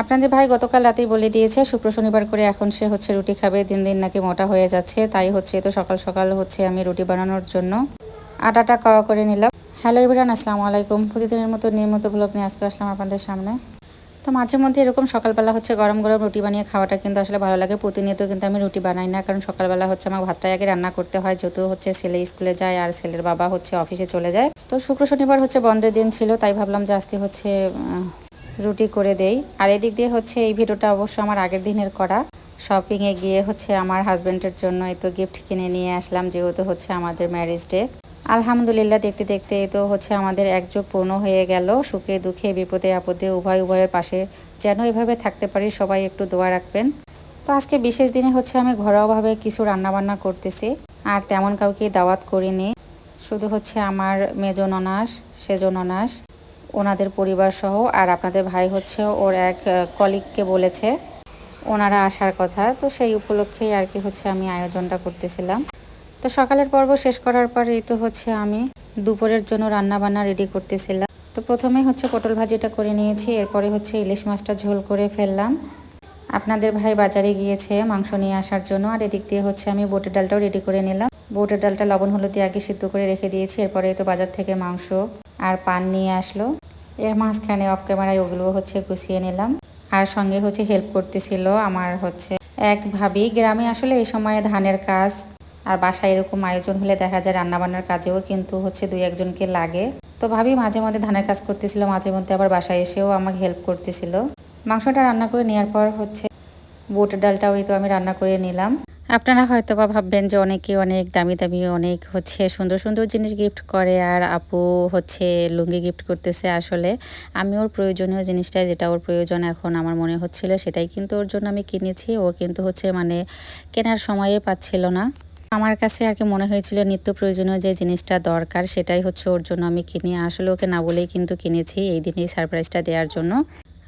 আপনাদের ভাই গতকাল রাতেই বলে দিয়েছে, শুক্র শনিবার করে এখন সে হচ্ছে রুটি খাবে, দিন দিন নাকি মোটা হয়ে যাচ্ছে, তাই হচ্ছে তো সকাল সকাল হচ্ছে আমি রুটি বানানোর জন্য আটাটা কাওয়া করে নিলাম। হ্যালো ইবরান আসসালামু আলাইকুম। প্রতিদিনের মতো নিয়মিত ব্লগ নিয়ে আজকে আসলাম আপনাদের সামনে। তো মাঝে মধ্যে এরকম সকালবেলা হচ্ছে গরম গরম রুটি বানিয়ে খাওয়াটা কিন্তু আসলে ভালো লাগে, প্রতিনিয়ত কিন্তু আমি রুটি বানাই না, কারণ সকালবেলা হচ্ছে আমার ভাতটাই আগে রান্না করতে হয়, যেহেতু হচ্ছে ছেলে স্কুলে যায় আর ছেলের বাবা হচ্ছে অফিসে চলে যায়। তো শুক্র শনিবার হচ্ছে বন্ধের দিন ছিল, তাই ভাবলাম যে আজকে হচ্ছে রুটি করে দেই। আর এদিক দিয়ে হচ্ছে এই ভিডিওটা অবশ্য আমার আগের দিনের করা। শপিংয়ে গিয়ে হচ্ছে আমার হাজব্যান্ডের জন্য এই তো গিফট কিনে নিয়ে আসলাম, যেহেতু হচ্ছে আমাদের ম্যারেজ ডে আলহামদুলিল্লাহ, দেখতে দেখতে তো হচ্ছে আমাদের একযোগ পূর্ণ হয়ে গেল। সুখে, দুঃখে, বিপদে, আপদে, উভয় উভয়ের পাশে যেন এভাবে থাকতে পারি, সবাই একটু দোয়া রাখবেন। তো আজকে বিশেষ দিনে হচ্ছে আমি ঘরোয়াভাবে কিছু রান্নাবান্না করতেছি, আর তেমন কাউকে দাওয়াত করিনি। শুধু হচ্ছে আমার মেজো ননাস সেজো ননাস ওনাদের পরিবার সহ, আর আপনাদের ভাই হচ্ছে ওর এক কলিগকে বলেছে ওনারা আসার কথা। তো সেই উপলক্ষেই আর কি হচ্ছে আমি আয়োজনটা করতেছিলাম। তো সকালের পর্ব শেষ করার পরেই তো হচ্ছে আমি দুপুরের জন্য রান্না বান্না রেডি করতেছিলাম। তো প্রথমে হচ্ছে পটল ভাজিটা করে নিয়েছি, এরপরে হচ্ছে ইলিশ মাছটা ঝোল করে ফেললাম। আপনাদের ভাই বাজারে গিয়েছে মাংস নিয়ে আসার জন্য, আর এদিক দিয়ে হচ্ছে আমি বোটের ডালটাও রেডি করে নিলাম। বোটের ডালটা লবণ হলুদ দিয়ে আগে সিদ্ধ করে রেখে দিয়েছি, এরপরে তো বাজার থেকে মাংস আর পান নিয়ে আসলো। এর মাঝখানে অফ ক্যামেরায় ওগুলো হচ্ছে গুছিয়ে নিলাম। আর সঙ্গে হচ্ছে হেল্প করতেছিল আমার হচ্ছে এক ভাবি। গ্রামে আসলে এই সময় ধানের কাজ আর বাসায় এরকম আয়োজন হলে দেখা যায় রান্নাবান্নার কাজেও কিন্তু হচ্ছে দুই একজনকে লাগে। তো ভাবি মাঝে মধ্যে ধানের কাজ করতেছিল, মাঝে মধ্যে আবার বাসায় এসেও আমাকে হেল্প করতেছিল। মাংসটা রান্না করে নেওয়ার পর হচ্ছে বুটের ডালটাও তো আমি রান্না করে নিলাম। আপনারা হয়তো বা ভাববেন যে অনেকে অনেক দামি দামি অনেক হচ্ছে সুন্দর সুন্দর জিনিস গিফট করে আর আপু হচ্ছে লুঙ্গি গিফট করতেছে আসলে। আমি ওর প্রয়োজনীয় জিনিসটা, যেটা ওর প্রয়োজন এখন আমার মনে হচ্ছিল সেটাই কিন্তু ওর জন্য আমি কিনেছি। ও কিন্তু হচ্ছে মানে কেনার সময়ে পাচ্ছিল না। আমার কাছে আর কি মনে হয়েছিল নিত্য প্রয়োজনীয় যে জিনিসটা দরকার সেটাই হচ্ছে ওর জন্য আমি কিনি। আসলে ওকে না বলেই কিন্তু কিনেছি এই দিনেই সারপ্রাইজটা দেওয়ার জন্য।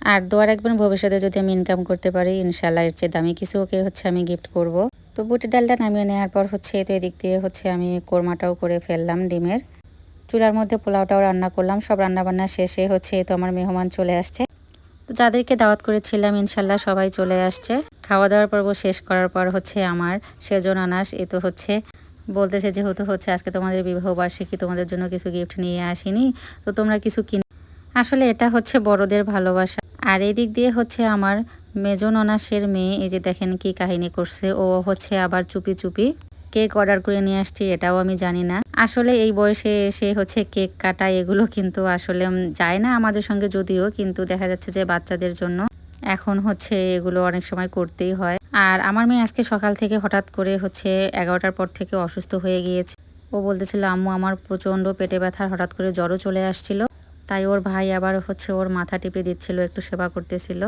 আর দোয়া রাখবেন ভবিষ্যতে যদি আমি ইনকাম করতে পারি ইনশাল্লাহ এর চেয়ে দামি কিছু ওকে হচ্ছে আমি গিফট করব। তো বুটের ডালটা নামিয়ে নেওয়ার পর হচ্ছে তো এদিক দিয়ে হচ্ছে আমি কোরমাটাও করে ফেললাম ডিমের। চুলার মধ্যে পোলাওটাও রান্না করলাম, সব রান্না বান্না শেষে হচ্ছে তো আমার মেহমান চলে আসছে। তো যাদেরকে দাওয়াত করেছিলাম ইনশাল্লাহ সবাই চলে আসছে। খাওয়া দাওয়ার পর্ব শেষ করার পর হচ্ছে আমার সেজন আনাস, এ তো হচ্ছে বলতেছে যেহেতু হচ্ছে আজকে তোমাদের বিবাহ বার্ষিকী, তোমাদের জন্য কিছু গিফট নিয়ে আসিনি, তো তোমরা কিছু কিনে আসলে এটা হচ্ছে বড়দের ভালোবাসা। আর এদিক দিয়ে হচ্ছে আমার মেজন অনাসের মেয়ে, এই যে দেখেন কি কাহিনী করছে। ও হচ্ছে আবার চুপি চুপি কেক অর্ডার করে নিয়ে আসছি, এটাও আমি জানি না। আসলে এই বয়সে এসে হচ্ছে কেক কাটা এগুলো কিন্তু আসলে যায় না আমাদের সঙ্গে যদিও, কিন্তু দেখা যাচ্ছে যে বাচ্চাদের জন্য এখন হচ্ছে এগুলো অনেক সময় করতেই হয়। আর আমার মেয়ে আজকে সকাল থেকে হঠাৎ করে হচ্ছে এগারোটার পর থেকে অসুস্থ হয়ে গিয়েছে। ও বলতেছিল, আম্মু, আমার প্রচণ্ড পেটে ব্যথার হঠাৎ করে জ্বরও চলে আসছিল। তাই ওর ভাই আবার হচ্ছে ওর মাথা টিপে দিচ্ছিল, একটু সেবা করতেছিল।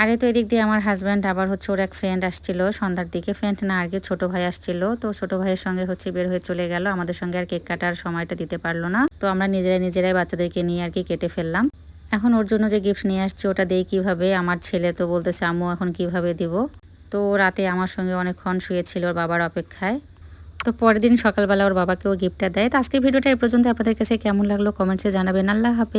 আরে তো এদিক দিয়ে আমার হাজব্যান্ড আবার হচ্ছে ওর এক ফ্রেন্ড আসছিল, সন্ধ্যার দিকে। ফ্রেন্ড না আর কি ছোট ভাই আসছিল। তো ছোট ভাইয়ের সঙ্গে হচ্ছে বের হয়ে চলে গেল। আমাদের সঙ্গে আর কেক কাটার সময়টা দিতে পারল না। তো আমরা নিজেরাই নিজেরাই বাচ্চাদেরকে নিয়ে আর কি কেটে ফেললাম। এখন ওর জন্য যে গিফট নিয়ে আসছি, ওটা দেই কীভাবে? আমার ছেলে তো বলতেছে, আম্মু, এখন কীভাবে দিব? তো রাতে আমার সঙ্গে অনেকক্ষণ শুয়েছিল, ওর বাবার অপেক্ষায়। তো পরের দিন সকালবেলা ওর বাবাকেও গিফটটা দেয়। তো আজকের ভিডিওটা এই পর্যন্ত আপনাদের কাছে কেমন লাগল কমেন্টসে জানাবেন। আল্লাহ হাফেজ।